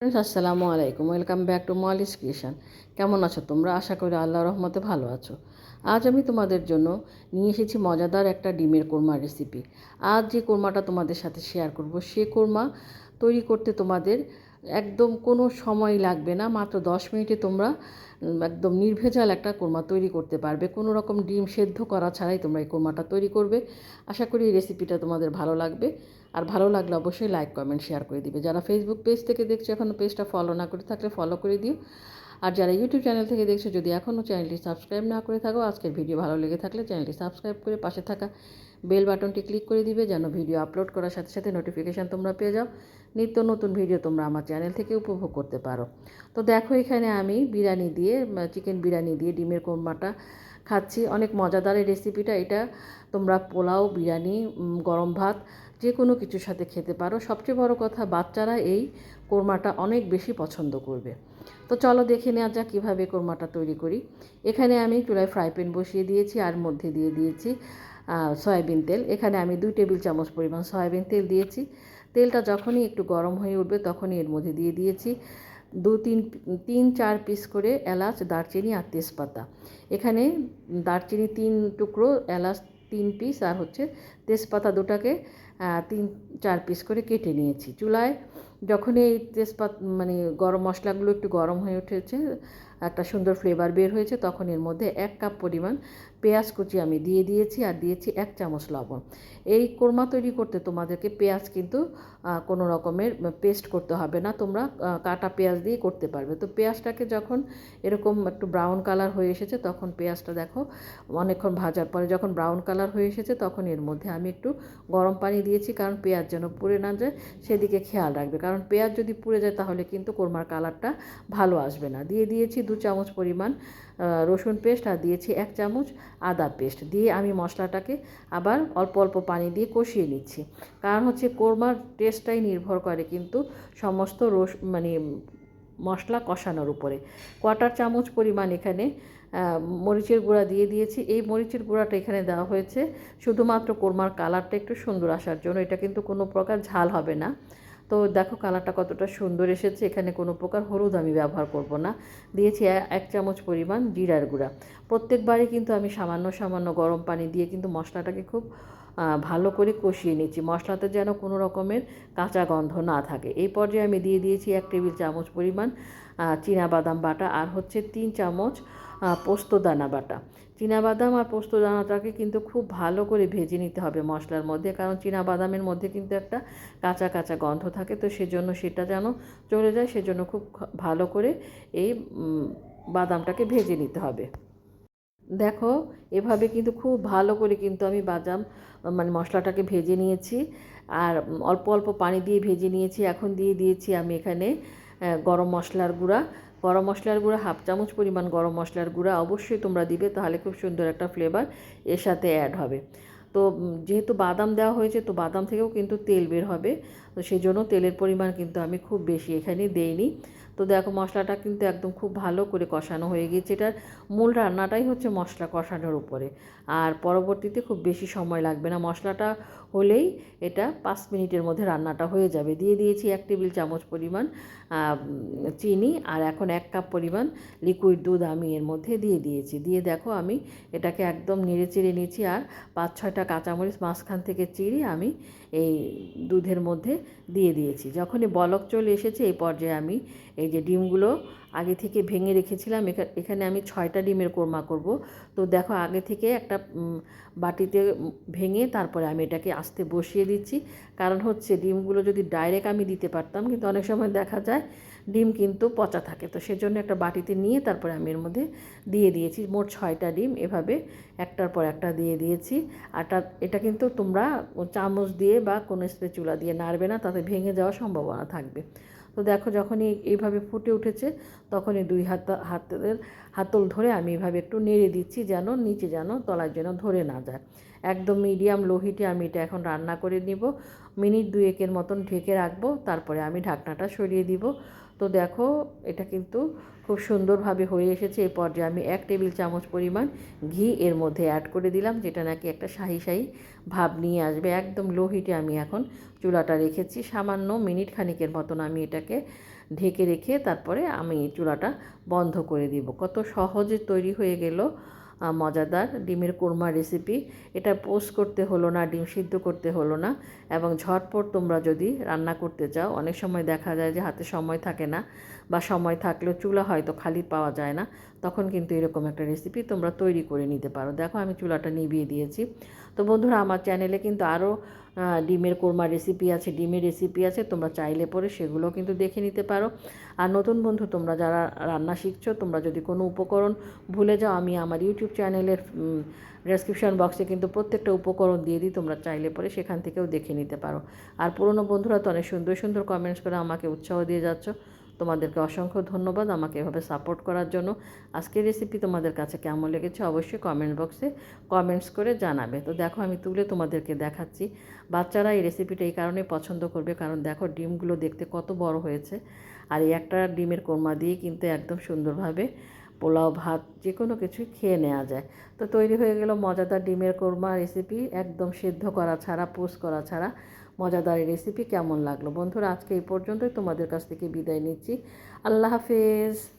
আসসালামু আলাইকুম। Welcome back to Molly's creation কেমন আছো তোমরা? আশা করি আল্লাহ রহমতে ভালো আছো। আজ আমি তোমাদের জন্য নিয়ে এসেছি মজাদার একটা ডিমের কোরমা রেসিপি আজ যে কোরমাটা তোমাদের সাথে শেয়ার করব, সে কোরমা তৈরি করতে তোমাদের একদম কোনো সময় লাগবে না, মাত্র দশ মিনিটে তোমরা একদম নির্ভেজাল একটা কোরমা তৈরি করতে পারবে। কোনো রকম ডিম সেদ্ধ করা ছাড়াই তোমরা এই কোরমাটা তৈরি করবে। আশা করি এই রেসিপিটা তোমাদের ভালো লাগবে। আর ভালো লাগলে অবশ্যই লাইক কমেন্ট শেয়ার করে দিবে। যারা ফেসবুক পেজ থেকে দেখছ এখনও পেজটা ফলো না করে থাকলে ফলো করে দিও। আর যারা ইউটিউব চ্যানেল থেকে দেখছ, যদি এখনও চ্যানেলটি সাবস্ক্রাইব না করে থাকো, আজকের ভিডিও ভালো লেগে থাকলে চ্যানেলটি সাবস্ক্রাইব করে পাশে থাকা বেল বাটনটি ক্লিক করে দিবে, যেন ভিডিও আপলোড করার সাথে সাথে নোটিফিকেশান তোমরা পেয়ে যাও। নিত্য নতুন ভিডিও তোমরা আমার চ্যানেল থেকে উপভোগ করতে পারো। তো দেখো, এখানে আমি বিরিয়ানি দিয়ে চিকেন বিরিয়ানি দিয়ে ডিমের কোরমাটা খাচ্ছি। অনেক মজাদার এই রেসিপিটা এটা তোমরা পোলাও, বিরিয়ানি গরম ভাত যে কোনো কিছুর সাথে খেতে পারো। সবচেয়ে বড় কথা, বাচ্চারা এই কোরমাটা অনেক বেশি পছন্দ করবে। তো চলো দেখে নেওয়া যাক কীভাবে কোরমাটা তৈরি করি। এখানে আমি চুলায় ফ্রাই প্যান বসিয়ে দিয়েছি আর মধ্যে দিয়ে দিয়েছি সয়াবিন তেল। এখানে আমি দুই টেবিল চামচ পরিমাণ সয়াবিন তেল দিয়েছি। তেলটা যখনই একটু গরম হয়ে উঠবে তখনই এর মধ্যে দিয়ে দিয়েছি। দু, তিন তিন, চার পিস করে এলাচ, দারচিনি আর তেজপাতা। এখানে দারচিনি তিন টুকরো, এলাচ তিন পিস আর হচ্ছে তেজপাতা দুটাকে তিন, চার পিস করে কেটে নিয়েছি। চুলায় যখন এই তেজপাত মানে গরম মশলাগুলো একটু গরম হয়ে উঠেছে একটা সুন্দর ফ্লেভার বের হয়েছে, তখন এর মধ্যে এক কাপ পরিমাণ পেঁয়াজ কুচি আমি দিয়ে দিয়েছি আর দিয়েছি এক চামচ লবণ। এই কোরমা তৈরি করতে তোমাদেরকে পেঁয়াজ কিন্তু কোনো রকমের পেস্ট করতে হবে না, তোমরা কাটা পেঁয়াজ দিয়ে করতে পারবে। তো পেঁয়াজটাকে যখন এরকম একটু ব্রাউন কালার হয়ে এসেছে, তখন পেঁয়াজটা দেখো অনেকক্ষণ ভাজার পরে যখন ব্রাউন কালার হয়ে এসেছে, তখন এর মধ্যে আমি একটু গরম পানি দিয়েছি, কারণ পেঁয়াজ যেন পুড়ে না যায়, সেদিকে খেয়াল রাখবে। কারণ পেঁয়াজ যদি পুড়ে যায়, তাহলে কিন্তু কোরমার কালারটা ভালো আসবে না। দিয়ে দিয়েছি দু চামচ পরিমাণ রসুন পেস্ট আর দিয়েছি এক চামচ আদা পেস্ট। দিয়ে আমি মশলাটাকে আবার অল্প অল্প পানি দিয়ে কষিয়ে নিচ্ছি। কারণ হচ্ছে কোরমার টেস্টটাই নির্ভর করে কিন্তু সমস্ত রস মানে মশলা কষানোর উপরে। কোয়াটার চামচ পরিমাণ এখানে মরিচের গুঁড়া দিয়ে দিয়েছি। এই মরিচের গুঁড়াটা এখানে দেওয়া হয়েছে শুধুমাত্র কোরমার কালারটা একটু সুন্দর আসার জন্য। এটা কিন্তু কোনো প্রকার ঝাল হবে না। তো দেখো কালারটা কতটা সুন্দর এসেছে। এখানে কোনো প্রকার হলুদ আমি ব্যবহার করব না। দিয়েছি এক চামচ পরিমাণ জিরার গুঁড়া। প্রত্যেকবারই কিন্তু আমি সামান্য সামান্য গরম পানি দিয়ে কিন্তু মশলাটাকে খুব ভালো করে কষিয়ে নিচ্ছি। মশলাতে যেন কোনো রকমের কাঁচা গন্ধ না থাকে। এই পর্যায়ে আমি দিয়ে দিয়েছি এক টেবিল চামচ পরিমাণ বাদাম বাটা আর হচ্ছে তিন চামচ আহ, পোস্ত দানা বাটা। বাদাম আর পোস্ত দানাটাকে কিন্তু খুব ভালো করে ভেজে নিতে হবে মশলার মধ্যে কারণ বাদামের মধ্যে কিন্তু একটা কাঁচা কাঁচা গন্ধ থাকে। তো সেজন্য সেটা যেন চলে যায় সেজন্য খুব ভালো করে এই বাদামটাকে ভেজে নিতে হবে। দেখো, এভাবে কিন্তু খুব ভালো করে কিন্তু আমি বাদাম মানে মশলাটাকে ভেজে নিয়েছি। আর অল্প অল্প পানি দিয়ে ভেজে নিয়েছি, এখন দিয়ে দিয়েছি আমি এখানে গরম মশলার গুঁড়া। গরম মশলার গুঁড়া, হাফ চামচ পরিমাণ গরম মশলার গুঁড়া অবশ্যই তোমরা দিবে, তাহলে খুব সুন্দর একটা ফ্লেভার এর সাথে অ্যাড হবে। তো যেহেতু বাদাম দেওয়া হয়েছে, তো বাদাম থেকেও কিন্তু তেল বের হবে। তো সেই জন্য তেলের পরিমাণ কিন্তু আমি খুব বেশি এখানে দেইনি। তো দেখো মশলাটা কিন্তু একদম খুব ভালো করে কষানো হয়ে গিয়েছে। এটার মূল রান্নাটাই হচ্ছে মশলা কষানোর উপরে। আর পরবর্তীতে খুব বেশি সময় লাগবে না। মশলাটা হলেই এটা পাঁচ মিনিটের মধ্যে রান্নাটা হয়ে যাবে। দিয়ে দিয়েছি এক টেবিল চামচ পরিমাণ চিনি আর এখন এক কাপ পরিমাণ লিকুইড দুধ আমি এর মধ্যে দিয়ে দিয়েছি। দিয়ে দেখো আমি এটাকে একদম নেড়ে চেড়ে নিয়েছি আর পাঁচ ছয়টা কাঁচামরিচ, মাঝখান থেকে চিড়ে আমি এই দুধের মধ্যে দিয়ে দিয়েছি। যখনই বলক চলে এসেছে, এই পর্যায়ে আমি এই যে ডিমগুলো আগে থেকে ভেঙে রেখেছিলাম, এখা- এখানে আমি ছয়টা ডিমের কোরমা করব। তো দেখো আগে থেকে একটা বাটিতে ভেঙে তারপরে আমি এটাকে আস্তে বসিয়ে দিচ্ছি। কারণ হচ্ছে ডিমগুলো যদি ডাইরেক্ট আমি দিতে পারতাম, কিন্তু অনেক সময় দেখা যায় ডিম কিন্তু পচা থাকে। তো সেজন্য একটা বাটিতে নিয়ে তারপরে আমি এর মধ্যে দিয়ে দিয়েছি মোট ছয়টা ডিম। এভাবে একটার পর একটা দিয়ে দিয়েছি। আর এটা কিন্তু তোমরা চামচ দিয়ে বা কোনো স্পেচুলা দিয়ে নাড়বে না, তাতে ভেঙে যাওয়ার সম্ভাবনা থাকবে। তো দেখো যখনই এইভাবে ফুটে উঠেছে, তখনই দুই হাত, হাতের হাতল ধরে আমি এভাবে একটু নেড়ে দিচ্ছি যেন নিচে যেন তলার যেন ধরে না যায়। একদম মিডিয়াম লো হিটে আমি এটা এখন রান্না করে নিব। মিনিট দুয়েকের মতন ঢেকে রাখব, তারপরে আমি ঢাকনাটা সরিয়ে দিব। তো দেখো, এটা কিন্তু খুব সুন্দরভাবে হয়ে এসেছে। এই পর্যায়ে আমি এক টেবিল চামচ পরিমাণ ঘি এর মধ্যে অ্যাড করে দিলাম, যেটা নাকি একটা শাহি শাহি ভাব নিয়ে আসবে। একদম লো হিটে আমি এখন চুলাটা রেখেছি। সামান্য মিনিট খানিকের মতন আমি এটাকে ঢেকে রেখে তারপরে আমি চুলাটা বন্ধ করে দিব। কত সহজে তৈরি হয়ে গেল। মজাদার। ডিমের কোরমা রেসিপি এটা পোস্ট করতে হলো না, ডিম সিদ্ধ করতে হলো না এবং ঝটপট তোমরা যদি রান্না করতে চাও, অনেক সময় দেখা যায় যে হাতে সময় থাকে না বা সময় থাকলেও চুলা হয়তো খালি পাওয়া যায় না। তখন কিন্তু এরকম একটা রেসিপি তোমরা তৈরি করে নিতে পারো। দেখো আমি চুলাটা নিভিয়ে দিয়েছি। তো বন্ধুরা, আমার চ্যানেলে কিন্তু আরও ডিমের কোরমা রেসিপি আছে, ডিমের রেসিপি আছে, তোমরা চাইলে পরে সেগুলো কিন্তু দেখে নিতে পারো। আর নতুন বন্ধু, তোমরা যারা রান্না শিখছো, তোমরা যদি কোনো উপকরণ ভুলে যাও, আমি আমার ইউটিউব চ্যানেলের ডেসক্রিপশন বক্সে কিন্তু প্রত্যেকটা উপকরণ দিয়ে দিই, তোমরা চাইলে পরে সেখান থেকেও দেখে নিতে পারো। আর পুরনো বন্ধুরা, তো অনেক সুন্দর সুন্দর কমেন্টস করে আমাকে উৎসাহ দিয়ে যাচ্ছ। তোমাদেরকে অসংখ্য ধন্যবাদ আমাকে এভাবে সাপোর্ট করার জন্য। আজকের রেসিপি তোমাদের কাছে কেমন লেগেছে অবশ্যই কমেন্ট বক্সে কমেন্টস করে জানাবে। তো দেখো আমি তুলে তোমাদেরকে দেখাচ্ছি। বাচ্চারা এই রেসিপিটা এই কারণে পছন্দ করবে, কারণ দেখো ডিমগুলো দেখতে কত বড় হয়েছে। আর এই একটা ডিমের কোরমা দিয়ে কিন্তু একদম সুন্দরভাবে পোলাও, ভাত যে কোনো কিছুই খেয়ে নেওয়া যায়। তো তৈরি হয়ে গেল মজাদার ডিমের কোরমা রেসিপি একদম সেদ্ধ করা ছাড়া, পোস্ট করা ছাড়া। মজাদার রেসিপি কেমন লাগল? বন্ধুরা, আজকে এই পর্যন্তই। তোমাদের কাছ থেকে বিদায় নিচ্ছি। আল্লাহ হাফেজ।